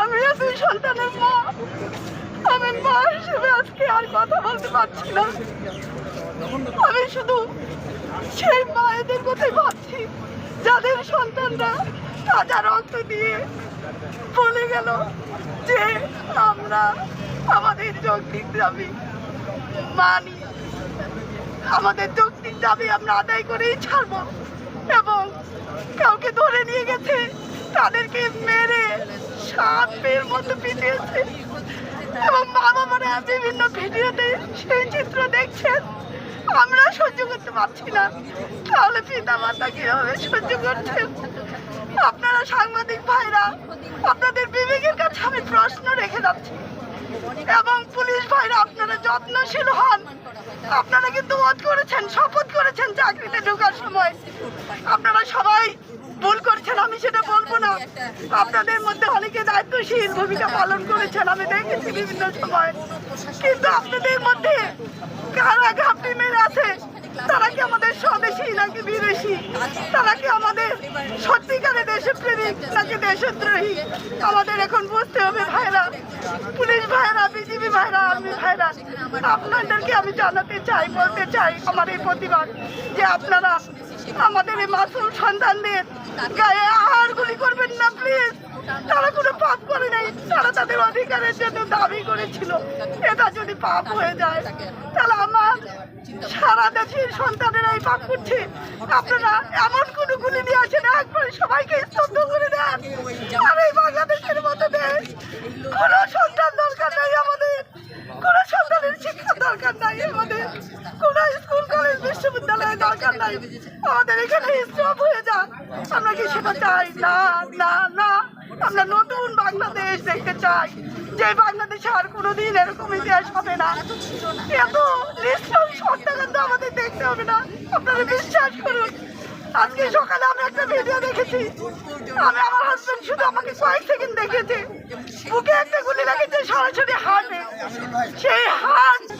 আমিও দুই সন্তানের মা। আমি মা হিসেবে আজকে আর কথা বলতে পারছি না। আমি শুধু সেই মায়েদের কথাই ভাবছি যাদের সন্তানরা তাজা রক্ত দিয়ে বলে গেল যে আমরা আমাদের যৌক্তিক দাবি মানি। আমাদের যৌক্তিক দাবি আমরা আদায় করেই ছাড়বো এবং কাউকে ধরে নিয়ে গেছে, তাদেরকে মেরে সাপের মতো পিটিয়েছে। এবং মা বাবারা বিভিন্ন ভিডিওতে সেই চিত্র দেখছেন। আমরা সহ্য করতে পারছি না। তাহলে পিতা মাতা কীভাবে সহ্য করছেন? আপনারা সাংবাদিক ভাইরা, আপনাদের বিবেকের কাছে আমি প্রশ্ন রেখে যাচ্ছি। এবং পুলিশ ভাইরা, আপনারা যত্নশীল হন। আপনারা কিন্তু ওয়াদ করেছেন, শপথ করেছেন চাকরিতে ঢোকার সময়। আপনারা সবাই ভুল আমি সেটা বলব না। আপনাদের মধ্যে অনেকে দায়িত্বশীল ভূমিকা পালন করেছেন, আমি দেখেছি বিভিন্ন সময়। কিন্তু আপনাদের মধ্যে কারা ঘাপটি মেরে আছে, তারা কি আমাদের স্বদেশী নাকি বিদেশি? তারা কি আমাদের সত্যিকারে দেশপ্রেমিক নাকি দেশদ্রোহী? আমাদের এখন বুঝতে হবে ভাইরা পুলিশ ভাইরা, বিজিবি ভাইরা, আর্মি ভাইরা, আপনাদেরকে আমি জানাতে চাই, বলতে চাই আমার এই প্রতিবাদ যে আপনারা আমাদের এই মাসুম সন্তানদের গায়ে আর গুলি করবেন না প্লিজ তারা কোনো পাপ করে নাই, তারা তাদের অধিকারের জন্য দাবি করেছিল। এটা যদি পাপ হয়ে যায়, তাহলে আমার সারা দেশের সন্তানেরা এই পাপ করছে। আপনারা এমন কোনো গুলি দিয়ে আছেন একবার সবাইকে স্তব্ধ করে দেন। আর এই বাংলাদেশের মতো দেশ দরকার নাই আমাদের। কোনো স্কুল, কলেজ, বিশ্ববিদ্যালয়ের দরকার নাই। আমাদের এখানে স্টপ হয়ে যাক। আমরা কি সেটা চাই? না না না। আমরা নতুন বাংলাদেশ দেখতে চাই। যে বাংলাদেশে আর কোনোদিন এরকম ইতিহাস হবে না। এত নিশ্চয় হত্যাকাণ্ড আমাদের দেখতে হবে না। আপনারা বিশ্বাস করুন। আজকে সকালে একটা ভিডিও দেখেছি। আমি আমার হাজবেন্ড শুধু আমাকে কয়েক সেকেন্ড দেখেছে। বুকে একটা গুলি লেগেছে, সরাসরি হার্টে সেই রাহমাতুল্লাহ।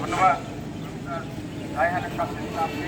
ধন্যবাদ। রায়হানের কাছে আপনি